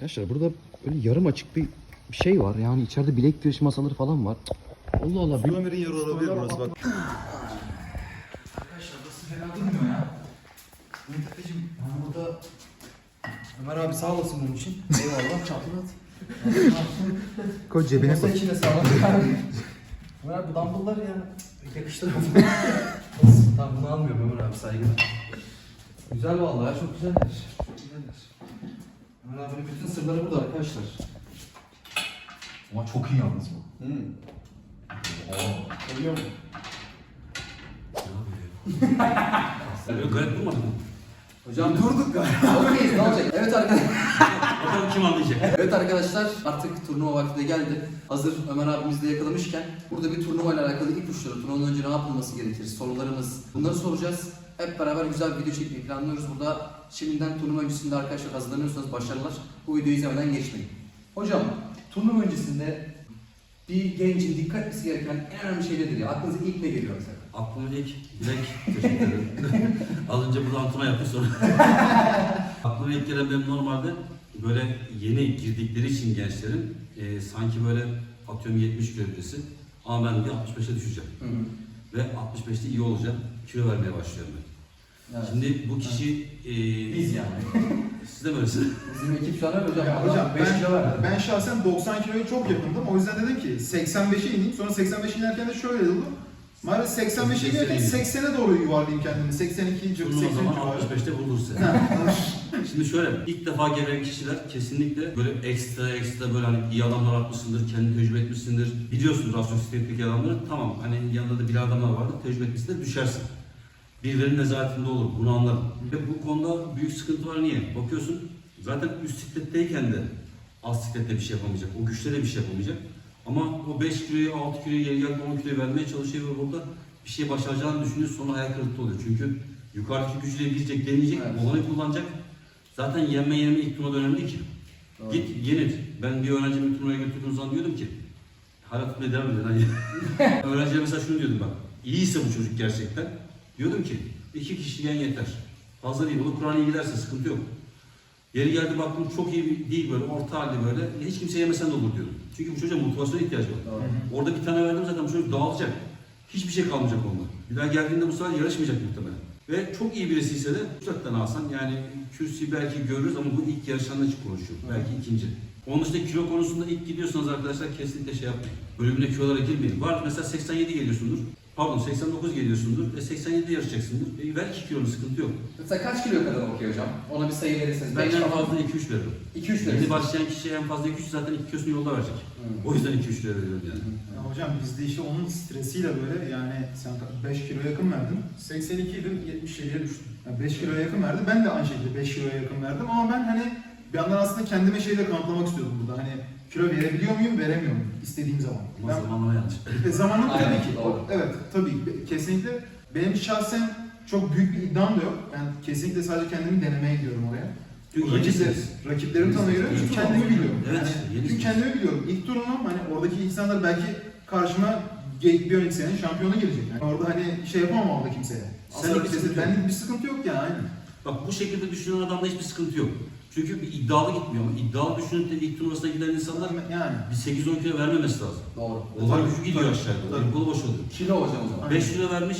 Arkadaşlar burada böyle yarım açık bir bir şey var. Yani içeride bilek güreşi masaları falan var. Allah Allah. Bir... Ömer'in yeri olabilir burası bak. Arkadaşlar burası fena durmuyor ya. Mehmet Akıcım yani burada Ömer abi sağ olasın bunun için. Eyvallah çatlat. Koy cebine Masa koy. içine sağ ol. Ömer abi bu dumbbell'lar ya. Yakıştıramadım. Tamam bunu almıyorum Ömer abi saygılar. Güzel vallahi çok güzeller. Abinin bütün sırları burada arkadaşlar. Ama çok iyi yalnız bu. Oluyor mu? Böyle garip durmadı mı? Hocam durduk galiba. Okeyiz ne olacak? Evet arkadaşlar. Bakalım kim anlayacak? Evet arkadaşlar artık turnuva vakti de geldi. Hazır Ömer abimiz de yakalamışken burada bir turnuva ile alakalı ipuçları, turnuvadan önce ne yapılması gerekir, sorularımız bunları soracağız. Hep beraber güzel bir video çekmeyi planlıyoruz. Burada şimdiden turnuva öncesinde arkadaşlar hazırlanıyorsanız başarılar. Bu videoyu izlemeden geçmeyin. Hocam turnuva öncesinde bir gencin dikkat etmesi gereken en önemli şey nedir ya? Aklınıza ilk ne geliyor mesela? Aklıma ilk direkt teşekkür ederim. Az önce burada antrenman yaptık sonra. Aklıma ilk gelen benim normalde böyle yeni girdikleri için gençlerin e, sanki böyle atıyorum 70 kilo öncesi ama ben bir 65'e düşeceğim. Hı hı. Ve 65'te iyi olacağım. Kilo vermeye başlıyorum ben. Evet. Şimdi bu kişi... E, Biz yani. Siz de böylesiniz. Bizim ekip şu an öyle hocam. Ya hocam ben, kilo verdi. ben şahsen 90 kiloya çok yakındım. O yüzden dedim ki 85'e ineyim. Sonra 85'e inerken de şöyle dedim. Maalesef 85'e inerken 80'e doğru yuvarlayayım kendimi. 82. civarı, Bunun o 80 zaman civarı. 65'te bulursa. Şimdi şöyle, ilk defa gelen kişiler kesinlikle böyle ekstra ekstra böyle hani iyi adamlar atmışsındır, kendini tecrübe etmişsindir. Biliyorsunuz rasyon sistemindeki adamları tamam hani yanında da bir adamlar vardır, tecrübe etmişsindir, düşersin. Birilerinin nezaretinde olur, bunu anlarım. Ve bu konuda büyük sıkıntı var niye? Bakıyorsun zaten üst sikletteyken de alt siklette bir şey yapamayacak, o güçte de bir şey yapamayacak. Ama o 5 kiloyu, 6 kiloyu, geri geldi 10 kiloyu vermeye çalışıyor ve burada bir şey başaracağını düşünüyor sonra hayal kırıklığı oluyor. Çünkü yukarıdaki gücüyle girecek, deneyecek, Evet. olanı kullanacak. Zaten yenme yenme ilk turnuvada önemli ki. Doğru. Git yenil. Ben bir öğrencimi turnuvaya götürdüğüm zaman diyordum ki hala tutmaya devam edin. Öğrenciye mesela şunu diyordum bak. İyiyse bu çocuk gerçekten. Diyordum ki iki kişi yeter. Fazla değil. Onu Kur'an'a iyi giderse sıkıntı yok. Yeri geldi baktım çok iyi değil böyle orta halde böyle. Hiç kimse yemesen de olur diyordum. Çünkü bu çocuğa motivasyona ihtiyacı var. Doğru. Orada bir tane verdim zaten bu çocuk dağılacak. Hiçbir şey kalmayacak onda. Bir daha geldiğinde bu sefer yarışmayacak muhtemelen. Ve çok iyi birisiyse de uzaktan alsan yani kürsüyü belki görürüz ama bu ilk yarışanla için konuşuyor. Belki ikinci. Onun dışında kilo konusunda ilk gidiyorsanız arkadaşlar kesinlikle şey yapmayın. Bölümüne kilolara girmeyin. Var mesela 87 geliyorsundur. Pardon 89 geliyorsundur. E 87'de yarışacaksındır. E ver 2 kilonu sıkıntı yok. Mesela kaç kiloya kadar okuyor hocam? Ona bir sayı verirseniz. Ben en fazla 2-3 veririm. 2-3 Yeni verirsiniz. başlayan kişiye en fazla 2-3 zaten 2 kilosunu yolda verecek. Hı. O yüzden 2-3 lira veriyorum yani. Ya hocam bizde işte onun stresiyle böyle yani sen 5 kilo yakın verdin. 82 idim 77'ye düştüm. Yani 5 kiloya yakın verdi. Ben de aynı şekilde 5 kiloya yakın verdim ama ben hani bir yandan aslında kendime şeyleri kanıtlamak istiyordum burada. Hani kilo verebiliyor muyum, veremiyor muyum istediğim zaman. Ama zamanlama yanlış. E, zamanım Aynen, tabii ki. doğru. Evet, tabii kesinlikle. Benim şahsen çok büyük bir iddiam da yok. Ben kesinlikle sadece kendimi denemeye gidiyorum oraya. Çünkü Rakipler, rakiplerimi tanıyorum çünkü kendimi biliyorum. Evet, Yani çünkü kendimi biliyorum. İlk turnuvam hani oradaki insanlar belki karşıma bir önceki senenin şampiyonu gelecek. Yani orada hani şey yapamam orada kimseye. Aslında bir bir sıkıntı yok. benlik bir sıkıntı yok yani. Bak bu şekilde düşünen adamda hiçbir sıkıntı yok. Çünkü bir iddialı gitmiyor ama iddialı düşünüp de ilk turnuvasına giden insanlar Yani. bir 8-10 kilo vermemesi lazım. Doğru. Olay gücü gidiyor aşağıya doğru. kolu boş oluyor. Kilo hocam o zaman. 5 kilo vermiş.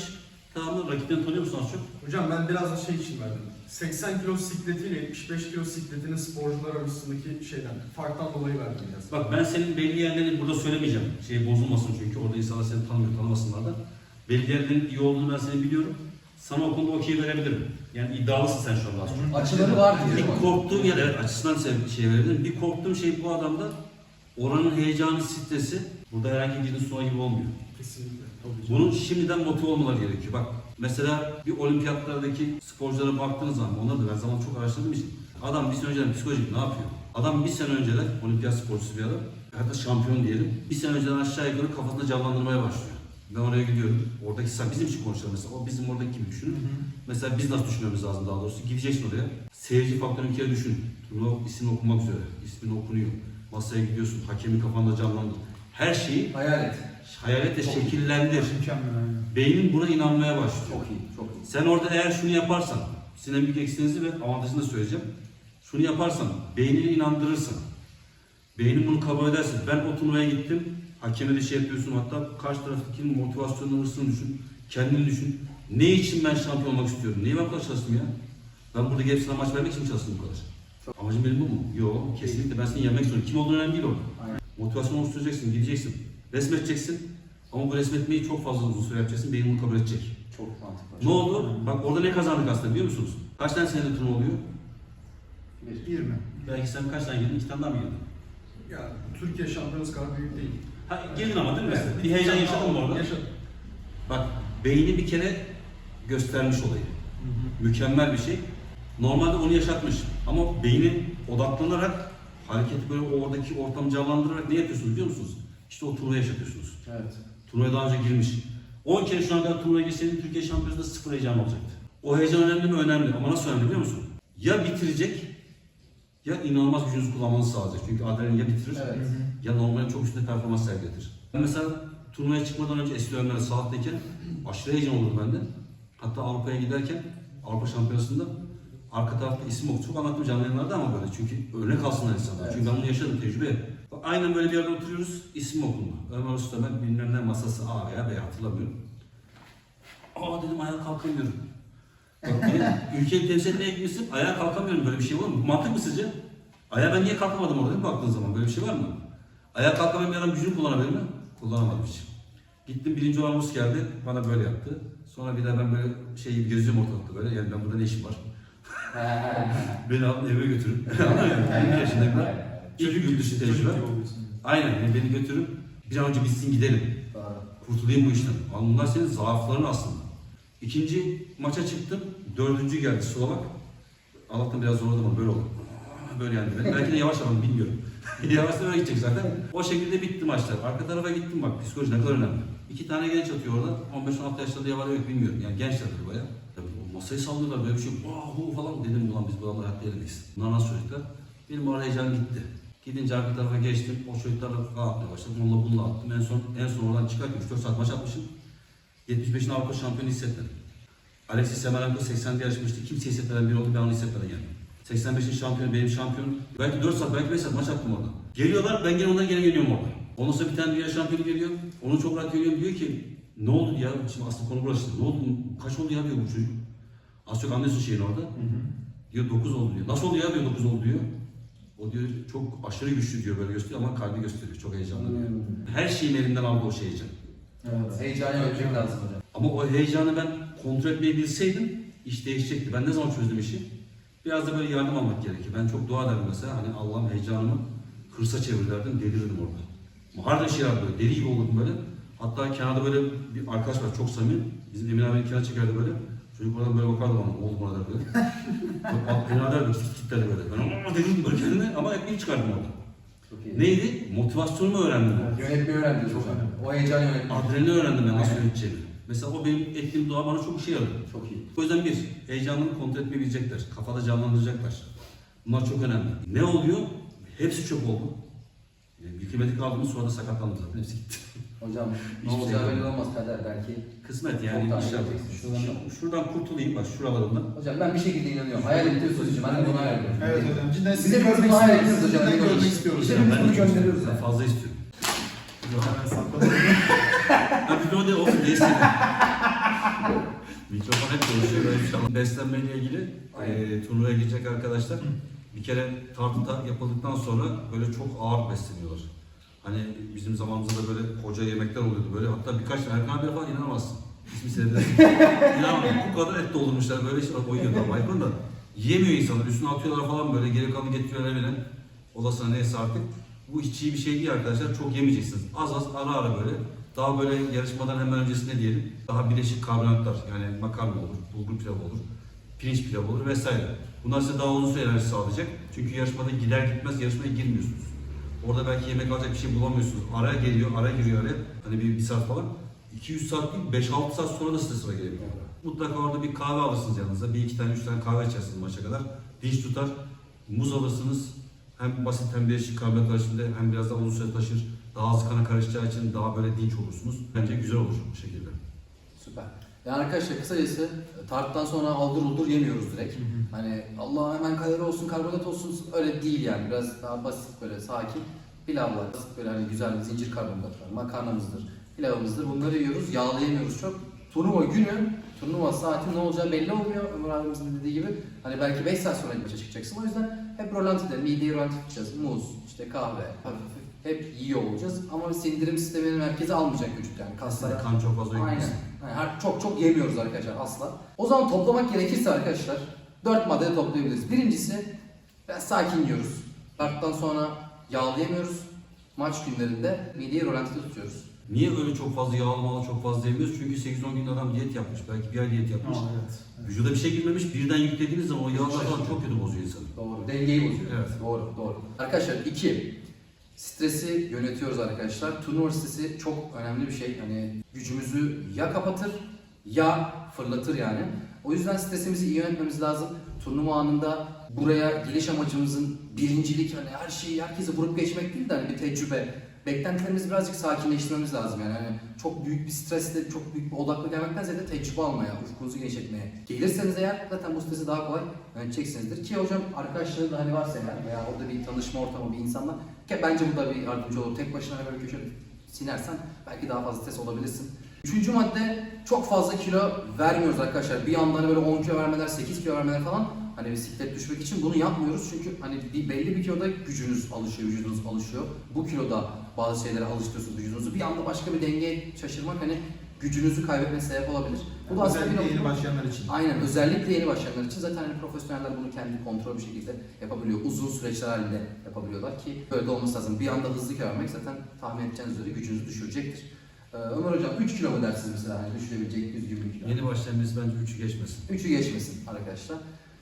Tamam mı? Rakiplerini tanıyor musun az çok? Hocam ben biraz da şey için verdim. 80 kilo sikletiyle 75 kilo sikletinin sporcular arasındaki şeyden, farktan dolayı verdim biraz. Bak ben senin belli yerlerini burada söylemeyeceğim. Şey bozulmasın çünkü orada insanlar seni tanımıyor, tanımasınlar da. Belli yerlerin iyi olduğunu ben seni biliyorum. Sana o konuda okey verebilirim. Yani iddialısın sen şu anda az çok. Açıları var diyor. Bir korktuğum yer, evet açısından şey verebilirim. Bir korktuğum şey bu adamda oranın heyecanı, stresi burada herhangi birinin sona gibi olmuyor. Kesinlikle. Bunun şimdiden motive olmaları gerekiyor. Bak mesela bir olimpiyatlardaki sporculara baktığınız zaman onları da ben zaman çok araştırdığım için adam bir sene önceden psikolojik ne yapıyor? Adam bir sene önceden olimpiyat sporcusu bir adam hatta şampiyon diyelim bir sene önceden aşağı yukarı kafasında canlandırmaya başlıyor. Ben oraya gidiyorum. Oradaki sen bizim için konuşalım mesela. O bizim oradaki gibi düşünün. Mesela biz nasıl düşünmemiz lazım daha doğrusu? Gideceksin oraya. Seyirci faktörünü bir kere düşün. Turnuva ismini okumak üzere. İsmini okunuyor. Masaya gidiyorsun. Hakemi kafanda canlandır. Her şeyi Hayal et. hayal et de Çok şekillendir. Mükemmel. Beynin buna inanmaya başlıyor. Çok iyi. Çok iyi. Sen orada eğer şunu yaparsan, sizin büyük eksiğinizi ve avantajını da söyleyeceğim. Şunu yaparsan, beynini inandırırsan, beynin bunu kabul ederse, ben o turnuvaya gittim, hakeme de şey yapıyorsun hatta karşı taraftaki motivasyonunu, hırsını düşün, kendini düşün. Ne için ben şampiyon olmak istiyorum? Niye ben bu kadar çalıştım ya? Ben burada gelip sana maç vermek için mi çalıştım bu kadar? Amacım benim bu mu? Yok, kesinlikle ben seni yenmek istiyorum. Kim olduğun önemli değil orada. Aynen. Motivasyon oluşturacaksın, gideceksin, resmeteceksin. Ama bu resmetmeyi çok fazla uzun süre yapacaksın, beyin bunu kabul edecek. Çok mantıklı. Ne oldu? Bak orada ne kazandık aslında biliyor musunuz? Kaç tane senede turnuva oluyor? Bir. 20. Belki sen kaç tane girdin? İki tane daha mı girdin? Ya Türkiye şampiyonası kadar büyük değil. Ha, girdin ama değil mi? mesela? Bir heyecan yaşadın mı orada? Yaşadım. Bak beyni bir kere göstermiş olayı. Mükemmel bir şey. Normalde onu yaşatmış. Ama beynin odaklanarak hareketi böyle oradaki ortamı canlandırarak ne yapıyorsunuz biliyor musunuz? İşte o turnuva yaşatıyorsunuz. Evet. Turnuvaya daha önce girmiş. 10 kere şu ana kadar turnuvaya girseydin Türkiye şampiyonasında sıfır heyecan olacaktı. O heyecan önemli mi? Önemli. Ama nasıl önemli biliyor musun? Ya bitirecek ya inanılmaz gücünüzü kullanmanızı sağlayacak. Çünkü adrenalin ya bitirir Evet. ya normalin çok üstünde performans sergiletir. Ben mesela turnuvaya çıkmadan önce Esli saatteyken aşırı heyecan olurdu bende. Hatta Avrupa'ya giderken Avrupa Şampiyonası'nda arka tarafta isim okudu. Çok anlattım canlı yayınlarda ama böyle çünkü örnek alsınlar insanlar. Evet. Çünkü ben bunu yaşadım tecrübe. Aynen böyle bir yerde oturuyoruz. isim okundu. Ömer Usta Ömer bilmem ne masası A veya B hatırlamıyorum. Aa dedim ayağa kalkamıyorum. Ülkeyi temsil etmeye gitmişsin ayağa kalkamıyorum böyle bir şey var mı? Mantık mı sizce? Ayağa ben niye kalkamadım orada değil mi baktığın zaman böyle bir şey var mı? Ayağa kalkamayan bir adam gücünü kullanabilir mi? Kullanamadım hiç. Gittim birinci olan Rus geldi bana böyle yaptı. Sonra bir daha ben böyle şey geziyorum ortalıkta böyle yani ben burada ne işim var? Beni alın eve götürün. Mı? 20 yaşındayım ben. İlk yurt dışı tecrübe. Aynen yani beni götürüp bir an önce bitsin gidelim. Kurtulayım bu işten. Bunlar senin zaafların aslında. İkinci maça çıktım. Dördüncü geldi Slovak. Allah'tan biraz zorladım ama böyle oldu. Böyle. Ben belki de yavaş ama bilmiyorum. yavaş öyle gidecek zaten. O şekilde bitti maçlar. Arka tarafa gittim bak psikoloji ne kadar önemli. İki tane genç atıyor orada. 15-16 yaşlarında ya var yok bilmiyorum. Yani gençler tabii masayı sallıyorlar böyle bir şey. Wow falan dedim ulan biz bu adamlar hayatta yerindeyiz. Bunlar nasıl çocuklar? Benim orada heyecan gitti. Gidince arka tarafa geçtim. O çocuklarla atmaya başladım. Onunla bununla attım. En son en son oradan çıkarken 3-4 saat maç atmışım. 75'in Avrupa şampiyonu hissetmedim. Alexis Semerenko 80'de yarışmıştı. Kimse hissetmeden bir oldu. Ben onu hissetmeden geldim. 85'in şampiyonu benim şampiyonum. Belki 4 saat, belki 5 saat maç attım orada. Geliyorlar, ben gene ondan gene geliyorum orada. Ondan sonra bir tane dünya şampiyonu geliyor. Onu çok rahat görüyorum. Diyor ki, ne oldu ya? Şimdi aslında konu burası. Ne oldu? Kaç oldu ya diyor bu çocuk. Az çok anlıyorsun şeyin orada. Diyor 9 oldu diyor. Nasıl oldu ya diyor 9 oldu diyor. O diyor çok aşırı güçlü diyor böyle gösteriyor ama kalbi gösteriyor. Çok heyecanlı diyor. Her şeyin elinden aldı o şey heyecan. Evet. Heyecanı ölçmek lazım hocam. Ama o heyecanı ben kontrol etmeyi bilseydim iş değişecekti. Ben ne zaman çözdüm işi? Biraz da böyle yardım almak gerekiyor. Ben çok dua ederim mesela. Hani Allah'ım heyecanımı hırsa çevir derdim. Delirirdim orada. Harika şeyler böyle. Deli gibi olurdum böyle. Hatta kenarda böyle bir arkadaş var çok samimi. Bizim Emin abi kenara çekerdi böyle. Çocuk oradan böyle bakardı bana. Ne oldu buna der böyle. Bak Emin abi derdi. Kit kit derdi böyle. Ben "Aa!" dedim böyle kendime ama iyi çıkardım orada. Neydi? Motivasyonumu öğrendim. ben. Yönetmeyi öğrendim çok önemli. O heyecanı yönetmek. Adrenalini öğrendim ben nasıl Aynen. yöneteceğimi. Mesela o benim ettiğim dua bana çok işe yaradı. Çok iyi. O yüzden bir, heyecanını kontrol etmeyi bilecekler. Kafada canlandıracaklar. Bunlar çok önemli. Ne oluyor? Hepsi çöp oldu. Yani bir kilometre kaldığımız sonra da sakatlandım zaten. Hepsi gitti. Hocam ne Hiçbir şey olacağı belli yok. olmaz kader belki. Kısmet yani Çok daha inşallah. iyi Şuradan, şuradan kurtulayım bak şuralarından. Hocam ben bir şekilde inanıyorum. Hayal ediyoruz hocam. Ben de bunu hayal ediyorum. Evet hocam cidden Bize sizi gördüğünü görmek hayal istiyoruz. ediyoruz hocam. Cidden Böyle görmek istiyoruz. İşte biz bunu gönderiyoruz. ben fazla istiyorum. Ben sakladım. Ha bir de o de olsun neyse. Mikrofon hep konuşuyor böyle şey. Beslenmeyle ilgili e, turnuvaya gidecek arkadaşlar bir kere tartı ta- yapıldıktan sonra böyle çok ağır besleniyorlar. Hani bizim zamanımızda da böyle koca yemekler oluyordu böyle hatta birkaç tane Erkan abi falan inanamazsın. İsmi sebebi. İnanamam bu kadar et doldurmuşlar böyle şey koyuyorlar Baykon'da. Yiyemiyor insanlar üstüne atıyorlar falan böyle geri kalanı getiriyorlar evine. Odasına neyse artık. Bu hiç iyi bir şey değil arkadaşlar. Çok yemeyeceksiniz. Az az ara ara böyle. Daha böyle yarışmadan hemen öncesinde diyelim. Daha bileşik karbonatlar yani makarna olur, bulgur pilavı olur, pirinç pilavı olur vesaire. Bunlar size daha uzun süre enerji sağlayacak. Çünkü yarışmada gider gitmez yarışmaya girmiyorsunuz. Orada belki yemek alacak bir şey bulamıyorsunuz. Araya geliyor, ara giriyor araya. Hani bir, bir saat falan. 200 saat değil, 5-6 saat sonra da size sıra gelebilir. Mutlaka orada bir kahve alırsınız yanınıza. Bir iki tane, üç tane kahve içersiniz maça kadar. Dinç tutar. Muz alırsınız. Hem basit hem bileşik karbonatlar içinde hem biraz daha uzun süre taşır. Daha az kana karışacağı için daha böyle dinç olursunuz. Bence güzel olur bu şekilde. Süper. Yani arkadaşlar kısacası tartıdan sonra aldır uldur yemiyoruz direkt. Hani Allah hemen kalori olsun, karbonhidrat olsun öyle değil yani. Biraz daha basit böyle sakin. Pilavlar, basit böyle hani güzel bir zincir karbonhidratlar, makarnamızdır, pilavımızdır. Bunları yiyoruz, yağlayamıyoruz çok. Turnuva günü, turnuva saati ne olacağı belli olmuyor. Ömer abimizin dediği gibi. Hani belki 5 saat sonra maça çıkacaksın. O yüzden hep rolantide, mideyi rolanti tutacağız. Muz, işte kahve, hafif hep yiyor olacağız. Ama sindirim sisteminin merkeze almayacak vücut yani. Kaslar Kan çok fazla Aynen. yüklesin. Yani her- çok çok yemiyoruz arkadaşlar asla. O zaman toplamak gerekirse arkadaşlar dört maddede toplayabiliriz. Birincisi biraz sakin yiyoruz. Darttan sonra yağlayamıyoruz. Maç günlerinde mideyi rolantide tutuyoruz. Niye öyle çok fazla yağlamalı çok fazla yemiyoruz? Çünkü 8-10 günde adam diyet yapmış. Belki bir ay diyet yapmış. Aa, evet. Vücuda bir şey girmemiş. Birden yüklediğiniz zaman o yağlar falan çok kötü bozuyor insanı. Doğru. Dengeyi bozuyor. Evet. Doğru, doğru. Arkadaşlar iki. Stresi yönetiyoruz arkadaşlar. Turnuva stresi çok önemli bir şey. Hani gücümüzü ya kapatır ya fırlatır yani. O yüzden stresimizi iyi yönetmemiz lazım. Turnuva anında buraya geliş amacımızın birincilik hani her şeyi herkese vurup geçmek değil de hani bir tecrübe. Beklentilerimizi birazcık sakinleştirmemiz lazım yani. Hani çok büyük bir stresle, çok büyük bir odakla gelmekten ziyade tecrübe almaya, ufkunuzu genişletmeye. Gelirseniz eğer zaten bu stresi daha kolay yöneteceksinizdir. Ki hocam arkadaşları da hani varsa eğer veya orada bir tanışma ortamı bir insanla ki bence bu da bir yardımcı olur. Tek başına böyle köşe sinersen belki daha fazla stres olabilirsin. Üçüncü madde çok fazla kilo vermiyoruz arkadaşlar. Bir anda hani böyle 10 kilo vermeler, 8 kilo vermeler falan hani bisiklet düşmek için bunu yapmıyoruz. Çünkü hani bir belli bir kiloda gücünüz alışıyor, vücudunuz alışıyor. Bu kiloda bazı şeylere alıştırıyorsunuz vücudunuzu. Bir anda başka bir dengeye şaşırmak hani gücünüzü kaybetmeye sebep olabilir. Bu da aslında bir Özellikle yeni başlayanlar için. Aynen özellikle yeni başlayanlar için zaten hani profesyoneller bunu kendi kontrol bir şekilde yapabiliyor. Uzun süreçler halinde yapabiliyorlar ki böyle de olması lazım. Bir anda hızlı kilo vermek zaten tahmin edeceğiniz üzere gücünüzü düşürecektir. Ee, Ömer hocam 3 kilo mu dersiniz mesela hani düşürebilecek 100 gibi bir kilo? Yeni başlayan birisi bence 3'ü geçmesin. 3'ü geçmesin arkadaşlar.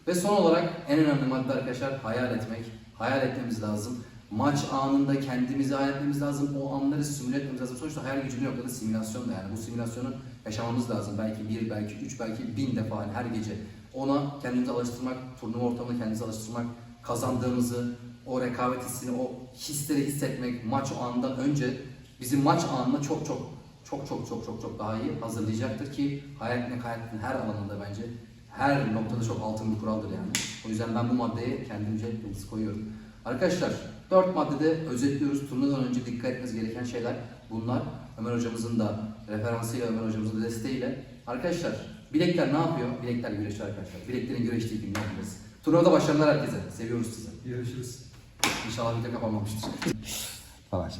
Ve son olarak en önemli madde arkadaşlar hayal etmek. Hayal etmemiz lazım. Maç anında kendimizi hayal etmemiz lazım. O anları simüle etmemiz lazım. Sonuçta hayal gücü bir noktada simülasyon da yani. Bu simülasyonu yaşamamız lazım. Belki bir, belki üç, belki bin defa hani her gece. Ona kendimizi alıştırmak, turnuva ortamında kendimizi alıştırmak, kazandığımızı, o rekabet hissini, o hisleri hissetmek maç andan önce bizi maç anında çok çok çok çok çok çok çok daha iyi hazırlayacaktır ki hayal etmek hayatın her alanında bence her noktada çok altın bir kuraldır yani. O yüzden ben bu maddeye kendimce yıldız koyuyorum. Arkadaşlar dört maddede özetliyoruz. Turnuvadan önce dikkat etmeniz gereken şeyler bunlar. Ömer hocamızın da referansıyla, Ömer hocamızın da desteğiyle. Arkadaşlar bilekler ne yapıyor? Bilekler güreşiyor arkadaşlar. Bileklerin güreştiği günler biliriz. Turnuvada başarılar herkese. Seviyoruz sizi. Görüşürüz. İnşallah video kapanmamıştır. Falan.